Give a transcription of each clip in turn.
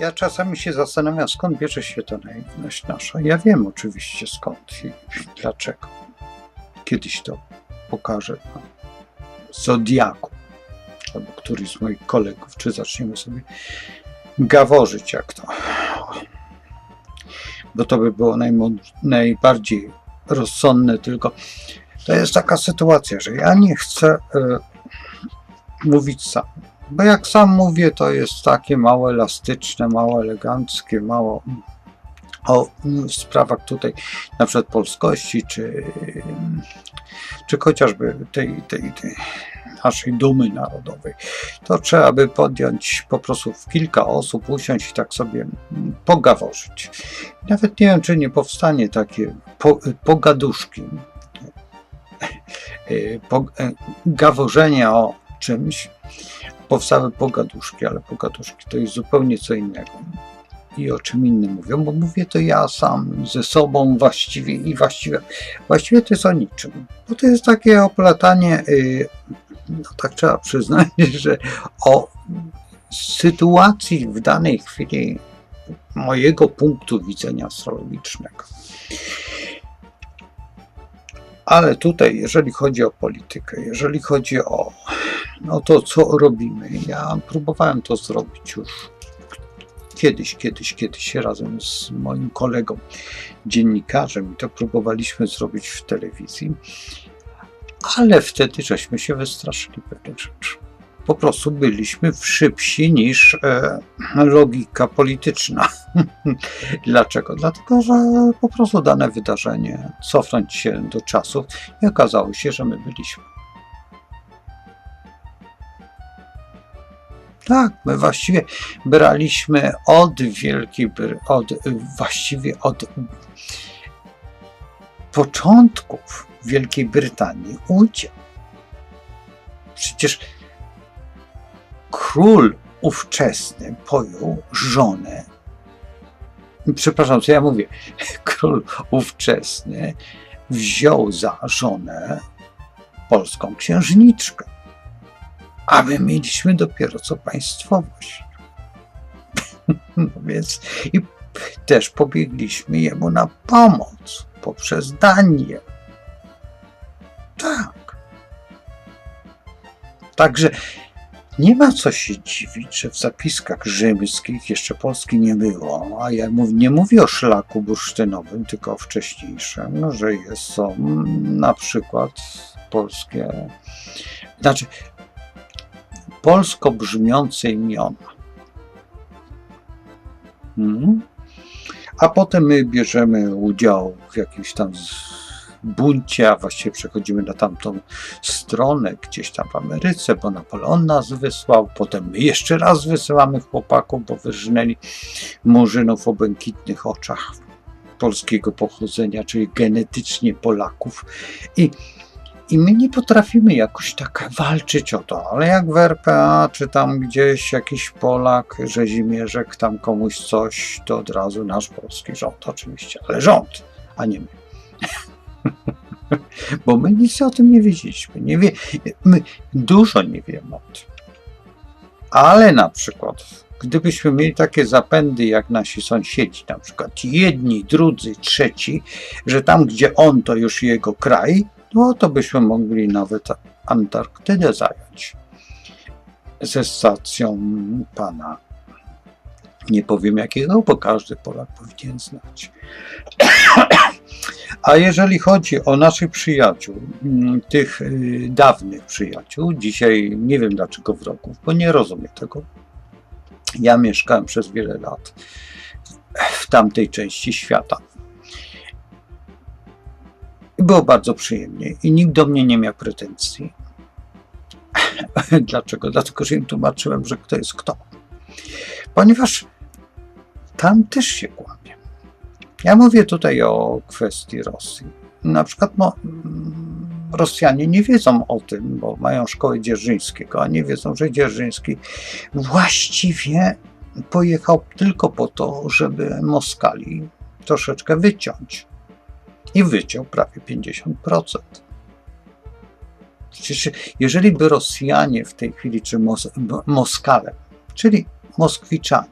Ja czasami się zastanawiam, skąd bierze się ta naiwność nasza. Ja wiem oczywiście skąd i dlaczego. Kiedyś to pokażę na Zodiaku albo któryś z moich kolegów, czy zaczniemy sobie gaworzyć jak to. Bo to by było najbardziej rozsądne, tylko to jest taka sytuacja, że ja nie chcę e, mówić sam. Bo jak sam mówię, to jest takie mało elastyczne, mało eleganckie, mało o sprawach tutaj na przykład polskości, czy, czy chociażby tej, tej, tej naszej dumy narodowej, to trzeba by podjąć po prostu w kilka osób, usiąść i tak sobie pogaworzyć. Nawet nie wiem, czy nie powstanie takie po, pogaduszki, po, y, gaworzenia o czymś, powstały pogaduszki, ale pogaduszki to jest zupełnie co innego. I o czym innym mówią, bo mówię to ja sam ze sobą właściwie i właściwie, właściwie to jest o niczym. Bo to jest takie oplatanie, y, no tak trzeba przyznać, że o sytuacji w danej chwili mojego punktu widzenia astrologicznego. Ale tutaj, jeżeli chodzi o politykę, jeżeli chodzi o no to, co robimy, ja próbowałem to zrobić już kiedyś, kiedyś, kiedyś razem z moim kolegą, dziennikarzem, i to próbowaliśmy zrobić w telewizji, ale wtedy żeśmy się wystraszyli pewnych rzeczy. Po prostu byliśmy szybsi niż e, logika polityczna. Dlaczego? Dlatego, że po prostu dane wydarzenie, cofnąć się do czasów i okazało się, że my byliśmy. Tak, my właściwie braliśmy od Wielkiej od właściwie od początków Wielkiej Brytanii udział. Przecież król ówczesny pojął żonę. Przepraszam, co ja mówię? Król ówczesny wziął za żonę polską księżniczkę a my mieliśmy dopiero co państwowość. No więc i też pobiegliśmy jemu na pomoc poprzez Danię. Tak. Także nie ma co się dziwić, że w zapiskach rzymskich jeszcze Polski nie było, a ja mów, nie mówię o szlaku bursztynowym, tylko o wcześniejszym, że jest, są na przykład polskie, znaczy polsko brzmiące imiona. Mhm. A potem my bierzemy udział w jakimś tam buncie, a właściwie przechodzimy na tamtą stronę, gdzieś tam w Ameryce, bo Napoleon nas wysłał. Potem my jeszcze raz wysyłamy chłopaków, bo wyrżnęli murzynów o błękitnych oczach polskiego pochodzenia, czyli genetycznie Polaków. I i my nie potrafimy jakoś tak walczyć o to, ale jak w RPA, czy tam gdzieś jakiś Polak, rzezimierzek, tam komuś coś, to od razu nasz polski rząd oczywiście, ale rząd, a nie my. Bo my nic o tym nie wiedzieliśmy. Nie wie, my dużo nie wiemy o tym. Ale na przykład, gdybyśmy mieli takie zapędy jak nasi sąsiedzi, na przykład jedni, drudzy, trzeci, że tam, gdzie on, to już jego kraj, no to byśmy mogli nawet Antarktydę zająć ze stacją pana. Nie powiem jakiego, bo każdy Polak powinien znać. A jeżeli chodzi o naszych przyjaciół, mm, tych y, dawnych przyjaciół, dzisiaj nie wiem dlaczego wrogów, bo nie rozumiem tego. Ja mieszkałem przez wiele lat w tamtej części świata. Było bardzo przyjemnie i nikt do mnie nie miał pretensji. Dlaczego? Dlatego, że im tłumaczyłem, że kto jest kto. Ponieważ tam też się kłamie. Ja mówię tutaj o kwestii Rosji. Na przykład no, Rosjanie nie wiedzą o tym, bo mają szkołę Dzierżyńskiego, a nie wiedzą, że Dzierżyński właściwie pojechał tylko po to, żeby Moskali troszeczkę wyciąć i wyciął prawie 50%. Przecież jeżeli by Rosjanie w tej chwili, czy Mos Moskale, czyli Moskwiczanie,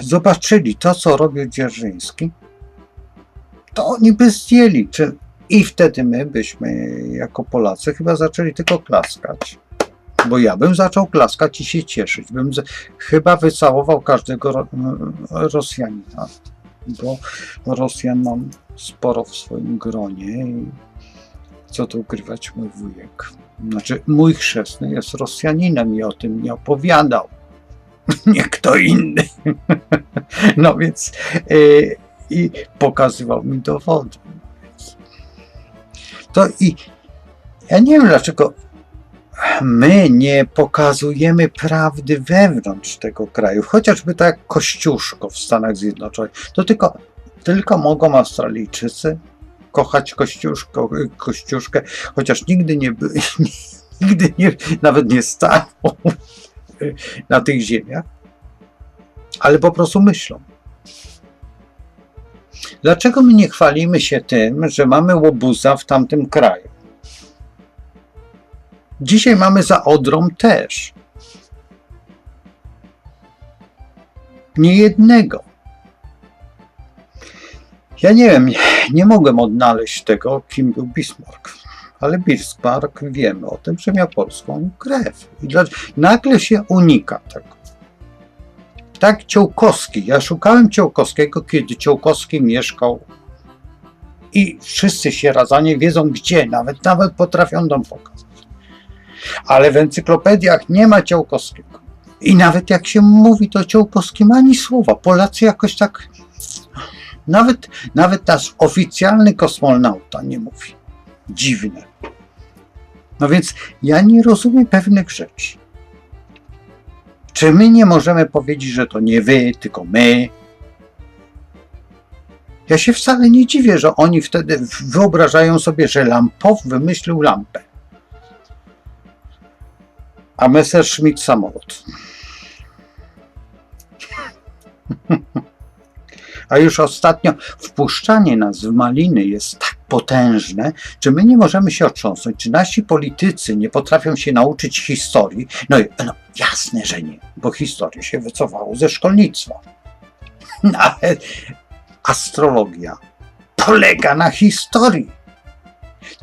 zobaczyli to, co robił Dzierżyński, to oni by zdjęli. Czy... I wtedy my byśmy, jako Polacy, chyba zaczęli tylko klaskać. Bo ja bym zaczął klaskać i się cieszyć. Bym chyba wycałował każdego ro... Rosjanina. Bo Rosjan mam sporo w swoim gronie i co tu ukrywać mój wujek. Znaczy, mój chrzestny jest Rosjaninem i o tym nie opowiadał. Nie kto inny. No więc yy, i pokazywał mi dowody. To i ja nie wiem dlaczego my nie pokazujemy prawdy wewnątrz tego kraju, chociażby tak Kościuszko w Stanach Zjednoczonych. To tylko, tylko mogą Australijczycy kochać Kościuszko, Kościuszkę, chociaż nigdy nie byli, nigdy nie, nawet nie staną na tych ziemiach, ale po prostu myślą. Dlaczego my nie chwalimy się tym, że mamy łobuza w tamtym kraju? Dzisiaj mamy za Odrą też. Nie jednego. Ja nie wiem, nie, nie mogłem odnaleźć tego, kim był Bismarck. Ale Bismarck wiemy o tym, że miał polską krew. I nagle się unika tego. Tak Ciołkowski. Ja szukałem Ciołkowskiego, kiedy Ciołkowski mieszkał i wszyscy się razanie wiedzą gdzie, nawet nawet potrafią nam pokazać. Ale w encyklopediach nie ma Ciołkowskiego. I nawet jak się mówi to Ciołkowskim ani słowa. Polacy jakoś tak nawet, nawet nasz oficjalny kosmonauta nie mówi. Dziwne. No więc ja nie rozumiem pewnych rzeczy. Czy my nie możemy powiedzieć, że to nie wy, tylko my? Ja się wcale nie dziwię, że oni wtedy wyobrażają sobie, że Lampow wymyślił lampę. A Messerschmitt samolot. A już ostatnio wpuszczanie nas w maliny jest tak potężne, czy my nie możemy się otrząsnąć, czy nasi politycy nie potrafią się nauczyć historii. No, no jasne, że nie, bo historia się wycofało ze szkolnictwa. Ale astrologia polega na historii.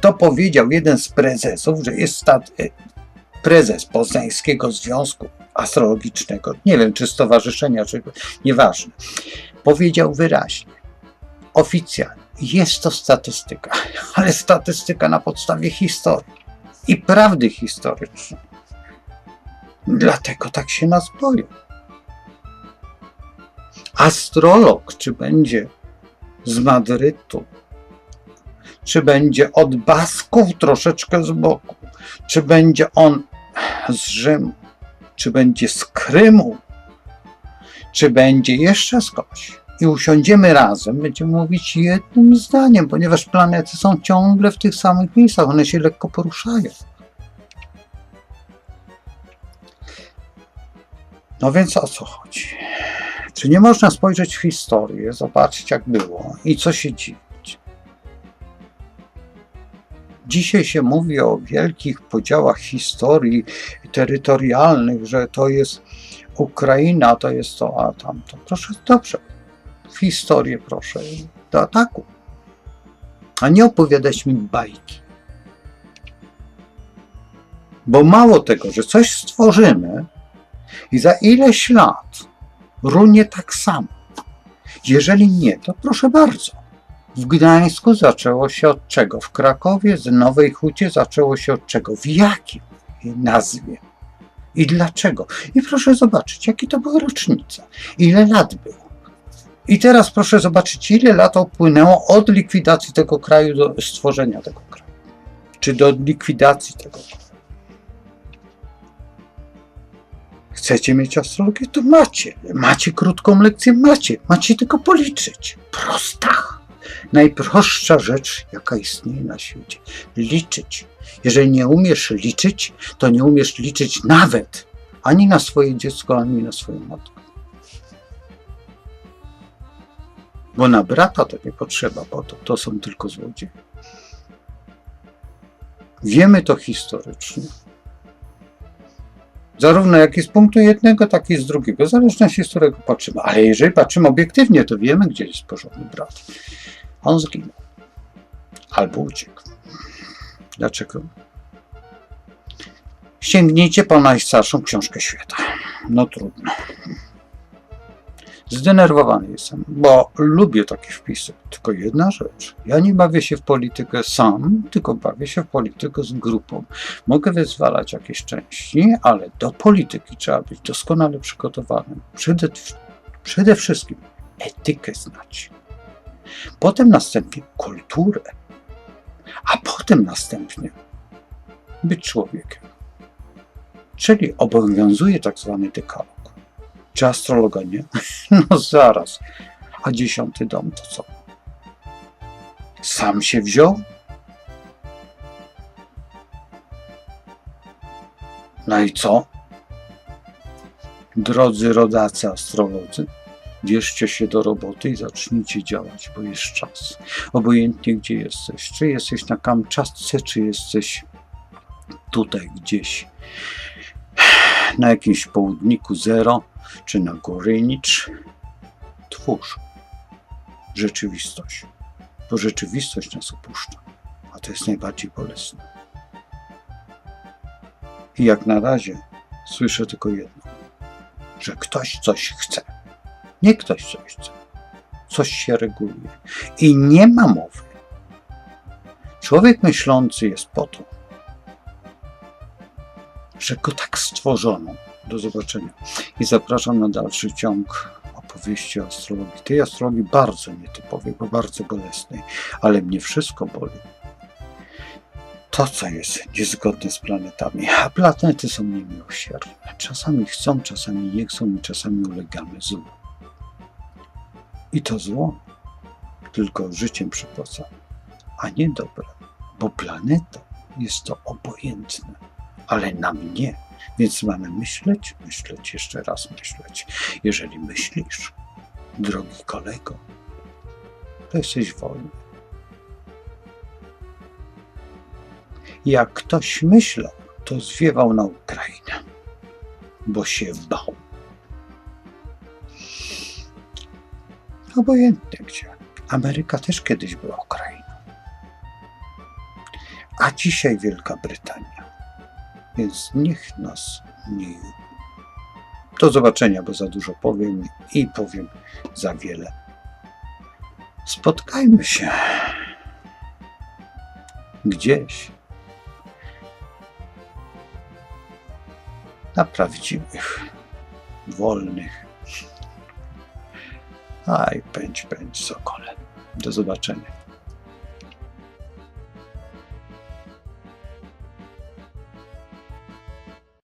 To powiedział jeden z prezesów, że jest stat- prezes Poznańskiego Związku Astrologicznego, nie wiem czy stowarzyszenia, czy nieważne, powiedział wyraźnie, oficjalnie, jest to statystyka, ale statystyka na podstawie historii i prawdy historycznej. Dlatego tak się nas boją. Astrolog, czy będzie z Madrytu, czy będzie od Basków troszeczkę z boku, czy będzie on z Rzymu, czy będzie z Krymu, czy będzie jeszcze skądś. I usiądziemy razem, będziemy mówić jednym zdaniem, ponieważ planety są ciągle w tych samych miejscach, one się lekko poruszają. No więc o co chodzi? Czy nie można spojrzeć w historię, zobaczyć jak było i co się dziwić? Dzisiaj się mówi o wielkich podziałach historii terytorialnych, że to jest Ukraina, to jest to, a tamto. Proszę, dobrze. W historię proszę do ataku. A nie opowiadać mi bajki. Bo mało tego, że coś stworzymy i za ileś lat runie tak samo. Jeżeli nie, to proszę bardzo. W Gdańsku zaczęło się od czego? W Krakowie, z Nowej Hucie zaczęło się od czego? W jakiej nazwie? I dlaczego? I proszę zobaczyć, jakie to były rocznice. Ile lat było. I teraz proszę zobaczyć, ile lat upłynęło od likwidacji tego kraju do stworzenia tego kraju. Czy do likwidacji tego kraju. Chcecie mieć astrologię? To macie. Macie krótką lekcję? Macie. Macie tylko policzyć. Prosta. Najprostsza rzecz, jaka istnieje na świecie. Liczyć. Jeżeli nie umiesz liczyć, to nie umiesz liczyć nawet ani na swoje dziecko, ani na swoją matkę. Bo na brata to nie potrzeba, bo to, to są tylko złodzieje. Wiemy to historycznie. Zarówno jak i z punktu jednego, tak i z drugiego, w zależności z którego patrzymy. Ale jeżeli patrzymy obiektywnie, to wiemy, gdzie jest porządny brat. On zginął. Albo uciekł. Dlaczego? Sięgnijcie po najstarszą książkę świata. No trudno. Zdenerwowany jestem, bo lubię takie wpisy. Tylko jedna rzecz. Ja nie bawię się w politykę sam, tylko bawię się w politykę z grupą. Mogę wyzwalać jakieś części, ale do polityki trzeba być doskonale przygotowanym. Przede, przede wszystkim etykę znać. Potem następnie kulturę, a potem następnie być człowiekiem. Czyli obowiązuje tak zwany dekalog. Czy astrologa nie? No zaraz. A dziesiąty dom to co? Sam się wziął? No i co? Drodzy rodacy astrolodzy, bierzcie się do roboty i zacznijcie działać, bo jest czas. Obojętnie gdzie jesteś. Czy jesteś na Kamczatce, czy jesteś tutaj gdzieś na jakimś południku zero, czy na Gorynicz. Twórz rzeczywistość, bo rzeczywistość nas opuszcza, a to jest najbardziej bolesne. I jak na razie słyszę tylko jedno, że ktoś coś chce. Nie ktoś coś chce. Coś się reguluje. I nie ma mowy. Człowiek myślący jest po to, że go tak stworzono. Do zobaczenia. I zapraszam na dalszy ciąg opowieści o astrologii. Tej astrologii bardzo nietypowej, bo bardzo bolesnej, ale mnie wszystko boli. To, co jest niezgodne z planetami, a planety są niemiłosierne. Czasami chcą, czasami nie chcą i czasami ulegamy złu. I to zło tylko życiem przypłacamy, a nie dobre, bo planeta jest to obojętne, ale nam nie. Więc mamy myśleć, myśleć, jeszcze raz myśleć. Jeżeli myślisz, drogi kolego, to jesteś wolny. Jak ktoś myślał, to zwiewał na Ukrainę, bo się bał. Obojętnie gdzie. Ameryka też kiedyś była Ukrainą. A dzisiaj Wielka Brytania. Więc niech nas nie. Do zobaczenia, bo za dużo powiem i powiem za wiele. Spotkajmy się gdzieś na prawdziwych, wolnych. Aj, pędź, pędź, sokole. Do zobaczenia.